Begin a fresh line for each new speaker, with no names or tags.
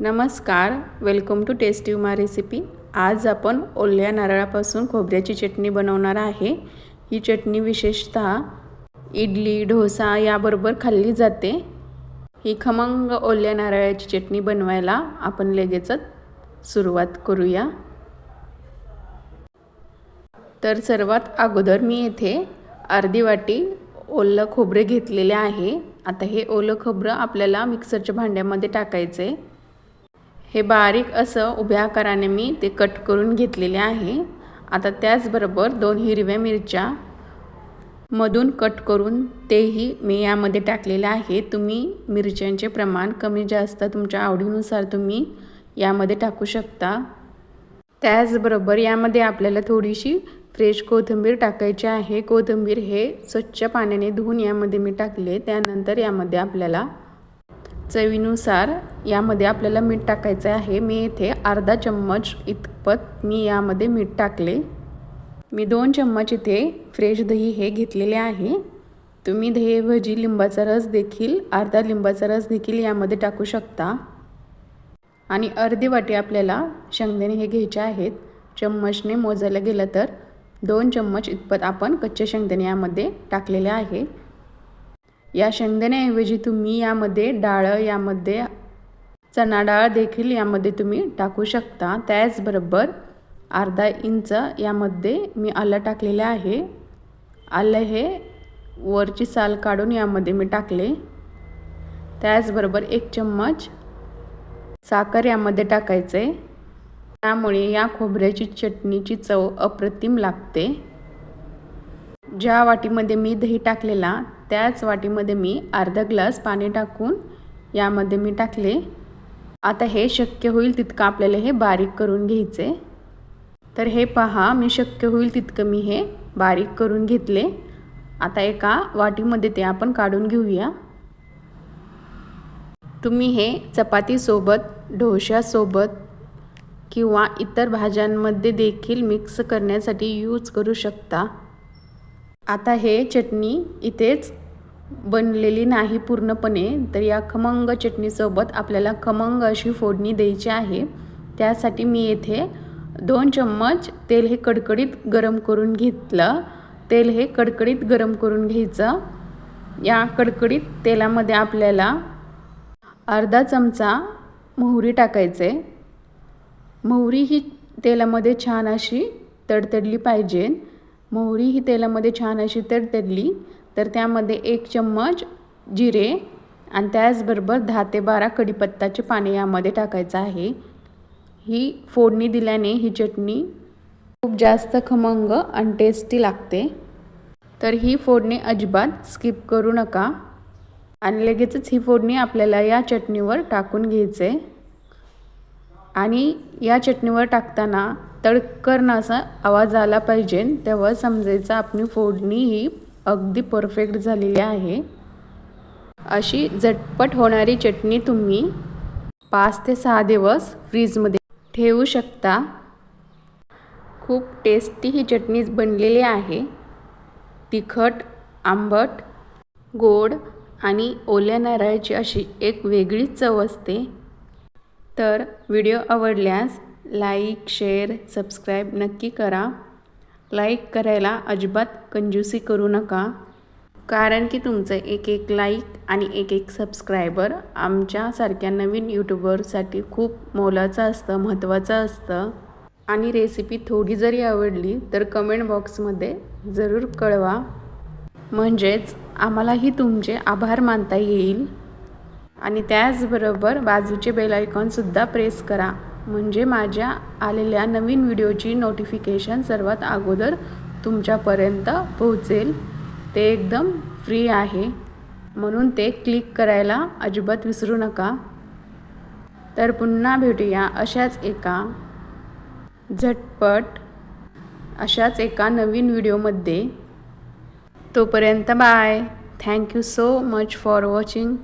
नमस्कार welcome to taste युमा recipe आज आपण ओल्या नारळापासून खोबऱ्याची चटणी बनवणार आहे. ही चटणी विशेषतः इडली डोसा याबरोबर खाल्ली जाते. ही खमंग ओल्या नारळाची चटणी बनवायला आपण लगेचच सुरुवात करूया. तर सर्वात अगोदर मी येथे अर्धी वाटी ओलं खोबरे घेतलेले आहे. आता हे ओलं खोबरं आपल्याला मिक्सरच्या भांड्यामध्ये टाकायचं आहे हे बारीक असं उभ्या आकाराने मी ते कट करून घेतलेले आहे. आता त्याचबरोबर दोन हिरव्या मिरच्या मधून कट करून तेही मी यामध्ये टाकलेले आहे. तुम्ही मिरच्यांचे प्रमाण कमी जास्त तुमच्या आवडीनुसार तुम्ही यामध्ये टाकू शकता. त्याचबरोबर यामध्ये आपल्याला थोडीशी फ्रेश कोथिंबीर टाकायची आहे. कोथिंबीर हे स्वच्छ पाण्याने धुवून यामध्ये मी टाकले. त्यानंतर यामध्ये आपल्याला चवीनुसार यामध्ये आपल्याला मीठ टाकायचं आहे. मी इथे अर्धा चम्मच इतपत मी यामध्ये मीठ टाकले. मी दोन चम्मच इथे फ्रेश दही हे घेतलेले आहे. तुम्ही दहीऐवजी लिंबाचा रस देखील अर्धा लिंबाचा रस देखील यामध्ये टाकू शकता. आणि अर्धी वाटी आपल्याला शेंगदाणे हे घ्यायचे आहेत. चम्मचने मोजायला गेलं तर दोन चम्मच इतपत आपण कच्चे शेंगदाणे यामध्ये टाकलेले आहे. या शेंगदाण्याऐवजी तुम्ही यामध्ये डाळ यामध्ये चणा डाळ देखील यामध्ये तुम्ही टाकू शकता. त्याचबरोबर अर्धा इंच यामध्ये मी आलं टाकलेलं आहे. आलं हे वरची साल काढून यामध्ये मी टाकले. त्याचबरोबर एक चम्मच साखर यामध्ये टाकायचे. त्यामुळे या खोबऱ्याची चटणीची चव अप्रतिम लागते. ज्या वाटीमध्ये मी दही टाकलेला त्याच वाटीमध्ये मी अर्धा ग्लास पाणी टाकून यामध्ये मी टाकले. आता हे शक्य होईल तितकं आपल्याला हे बारीक करून घ्यायचे. तर हे पहा मी शक्य होईल तितकं मी हे बारीक करून घेतले. आता एका वाटीमध्ये ते आपण काढून घेऊया. तुम्ही हे चपातीसोबत ढोशासोबत किंवा इतर भाज्यांमध्ये देखील मिक्स करण्यासाठी यूज करू शकता. आता हे चटणी इथेच बनलेली नाही पूर्णपणे तर या खमंग चटणीसोबत आपल्याला खमंग अशी फोडणी द्यायची आहे. त्यासाठी मी येथे दोन चम्मच तेल हे कडकडीत गरम करून घेतलं. तेल हे कडकडीत गरम करून घ्यायचं. या कडकडीत तेलामध्ये आपल्याला अर्धा चमचा मोहरी टाकायचे. मोहरी ही तेलामध्ये छान अशी तडतडली पाहिजे. मोहरी ही तेलामध्ये छान अशी तडतडली तर त्यामध्ये एक चम्मच जिरे आणि त्याचबरोबर दहा ते बारा कढीपत्ताचे पाणी यामध्ये टाकायचं आहे. ही फोडणी दिल्याने ही चटणी खूप जास्त खमंग आणि टेस्टी लागते. तर ही फोडणी अजिबात स्किप करू नका. आणि लगेचच ही फोडणी आपल्याला या चटणीवर टाकून घ्यायचे आणि या चटणीवर टाकताना तडकरण असा आवाज आला पाहिजे. तेव्हा समजायचं आपली फोडणी ही अगदी परफेक्ट झालेली आहे. अशी झटपट होणारी चटणी तुम्ही पाच ते सहा दिवस फ्रीजमध्ये ठेवू शकता. खूप टेस्टी ही चटणी बनलेली आहे. तिखट आंबट गोड आणि ओल्या नारळाची अशी एक वेगळीच चव असते. तर व्हिडिओ आवडल्यास लाईक शेअर सबस्क्राईब नक्की करा. लाईक करायला अजिबात कंजूसी करू नका. कारण की तुमचं एक एक लाईक आणि एक एक सबस्क्रायबर आमच्यासारख्या नवीन यूट्यूबरसाठी खूप मोलाचं असतं महत्त्वाचं असतं. आणि रेसिपी थोडी जरी आवडली तर कमेंट बॉक्समध्ये जरूर कळवा. म्हणजेच आम्हालाही तुमचे आभार मानता येईल. आणि त्याचबरोबर बाजूचे बेल आयकॉनसुद्धा प्रेस करा. म्हणजे माझ्या आलेल्या नवीन व्हिडिओची नोटिफिकेशन सर्वात अगोदर तुमच्यापर्यंत पोहोचेल. ते एकदम फ्री आहे. म्हणून ते क्लिक करायला अजिबात विसरू नका. तर पुन्हा भेटूया अशाच एका झटपट अशाच एका नवीन व्हिडिओमध्ये तोपर्यंत bye thank you so much for watching